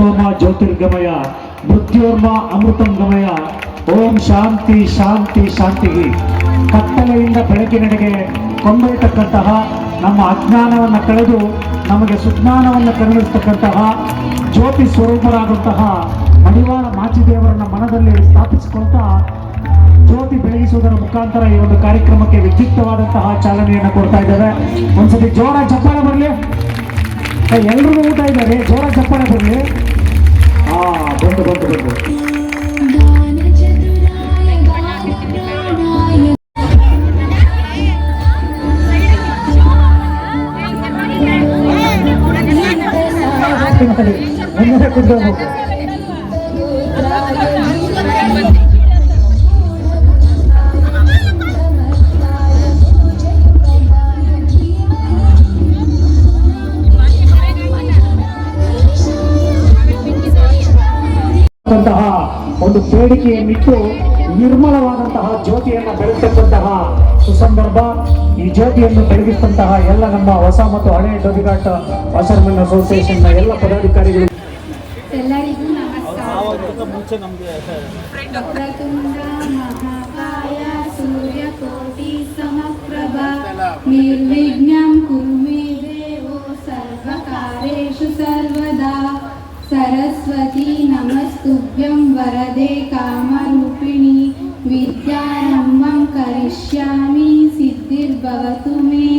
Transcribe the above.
ತತ್ಸೋಮ ಜ್ಯೋತಿರ್ಗಮಯ, ಮೃತ್ಯೋರ್ಮ ಅಮೃತಂ ಗಮಯ. ಓಂ ಶಾಂತಿ ಶಾಂತಿ, ಶಾಂತಿಗೆ. ಕತ್ತಲೆಯಿಂದ ಬೆಳಕಿನೆಡೆಗೆ ಕೊಂಡೊಯ್ತಕ್ಕಂತಹ ನಮ್ಮ ಅಜ್ಞಾನವನ್ನು ಕಳೆದು ನಮಗೆ ಸುಜ್ಞಾನವನ್ನು ಕರುಣಿಸ್ತಕ್ಕಂತಹ ಜ್ಯೋತಿ ಸ್ವರೂಪರಾದಂತಹ ಮಡಿವಾಳ ಮಾಚಿದೇವರನ್ನ ಮನದಲ್ಲಿ ಸ್ಥಾಪಿಸಿಕೊಳ್ತಾ ಜ್ಯೋತಿ ಬೆಳಗಿಸುವುದರ ಮುಖಾಂತರ ಈ ಒಂದು ಕಾರ್ಯಕ್ರಮಕ್ಕೆ ವಿದ್ಯುಕ್ತವಾದಂತಹ ಚಾಲನೆಯನ್ನು ಕೊಡ್ತಾ ಇದ್ದೇವೆ. ಒಂದ್ಸತಿ ಜೋರ ಚಪ್ಪಾಳೆ ಬರಲಿ. ಎಲ್ರಿಗೂ ಊಟ ಇದ್ದಾರೆ ಜೋರ ಚಪ್ಪಾಳೆ ಬರಲಿ. বন্ধ করব ধন্যবাদ ಒಂದು ಬೇಡಿಕೆಯನ್ನಿಟ್ಟು ನಿರ್ಮಲವಾದಂತಹ ಜ್ಯೋತಿಯನ್ನು ಬೆಳೆಸತಕ್ಕಂತಹ ಸುಸಂದರ್ಭ. ಈ ಜ್ಯೋತಿಯನ್ನು ಬೆಳಗಿಸಿದಂತಹ ಎಲ್ಲ ನಮ್ಮ ಹೊಸ ಮತ್ತು ಹಳೆಯ ಡೋಬಿಘಾಟ್ ಅಸರ್ಮನ್ ಅಸೋಸಿಯೇಷನ್ನ ಎಲ್ಲ ಪದಾಧಿಕಾರಿಗಳು. ಎಲ್ಲರಿಗೂ ನಮಸ್ಕಾರ. वरदे कामरूपिणि विद्यारम्भं करिष्यामि सिद्धिर्भवतु मे